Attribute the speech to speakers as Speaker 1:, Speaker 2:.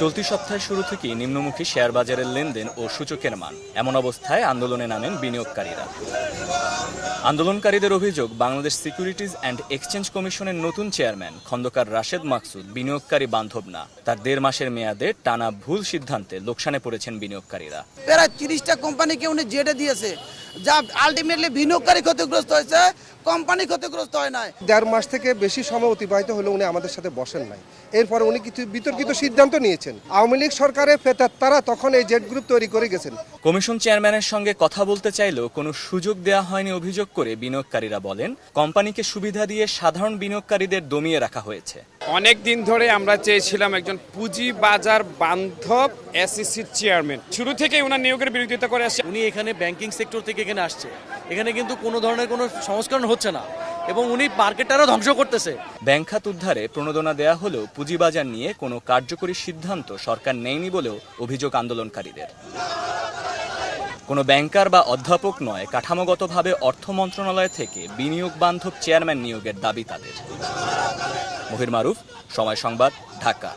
Speaker 1: চলতি সপ্তাহের শুরু থেকেই নিম্নমুখী শেয়ার বাজারের লেনদেন ও সূচকের মান। এমন অবস্থায় আন্দোলনে নামেন বিনিয়োগকারীরা। আন্দোলনকারীদের অভিযোগ, বাংলাদেশ সিকিউরিটিজ অ্যান্ড এক্সচেঞ্জ কমিশনের নতুন চেয়ারম্যান খন্দকার রাশেদ মাকসুদ বিনিয়োগকারী বান্ধব না। তার দেড় মাসের মেয়াদে টানা ভুল সিদ্ধান্তে লোকসানে পড়েছেন বিনিয়োগকারীরা।
Speaker 2: প্রায় তিরিশটা কোম্পানিকে উনি জেটে দিয়েছে, যা আলটিমেটলি বিনিয়োগকারী ক্ষতিগ্রস্ত হয়েছে কোম্পানি ক্ষতিগ্রস্ত হয় নাই।
Speaker 3: দেড় মাস থেকে বেশি সময় অতিবাহিত হলেও উনি আমাদের সাথে বসেন নাই। এরপরে উনি কিছু বিতর্কিত সিদ্ধান্ত নিয়েছেন। আওয়ামী লীগ সরকারের ফেতার তারা তখন এই জেড গ্রুপ তৈরি করে গেছেন।
Speaker 1: কমিশন চেয়ারম্যানের সঙ্গে কথা বলতে চাইলেও কোনো সুযোগ দেওয়া হয়নি অভিযোগ করে বিনিয়োগকারীরা বলেন কোম্পানিকে সুবিধা দিয়ে সাধারণ বিনিয়োগকারীদের দমিয়ে রাখা হয়েছে।
Speaker 4: অনেক দিন ধরে আমরা চেয়েছিলাম একজন পুঁজি বাজার বান্ধব এসিসির চেয়ারম্যান। শুরু থেকেই ওনার নিয়োগের বিরোধিতা করে আসছে।
Speaker 5: উনি এখানে ব্যাংকিং সেক্টর থেকে এখানে আসছে। এখানে কিন্তু কোনো ধরনের কোনো সংস্করণ হচ্ছে না। এবং উনি মার্কেটটারও ধ্বংস করতেছে।
Speaker 1: ব্যাংক খাত উদ্ধারে প্রণোদনা দেয়া হলেও পুঁজিবাজার নিয়ে কোনো কার্যকরী সিদ্ধান্ত সরকার নেয়নি বলেও অভিযোগ আন্দোলনকারীদের। কোনো ব্যাংকার বা অধ্যাপক নয়, কাঠামোগতভাবে অর্থ মন্ত্রণালয় থেকে বিনিয়োগ বান্ধব চেয়ারম্যান নিয়োগের দাবি তাদের। মহির মারুফ, সময় সংবাদ, ঢাকা।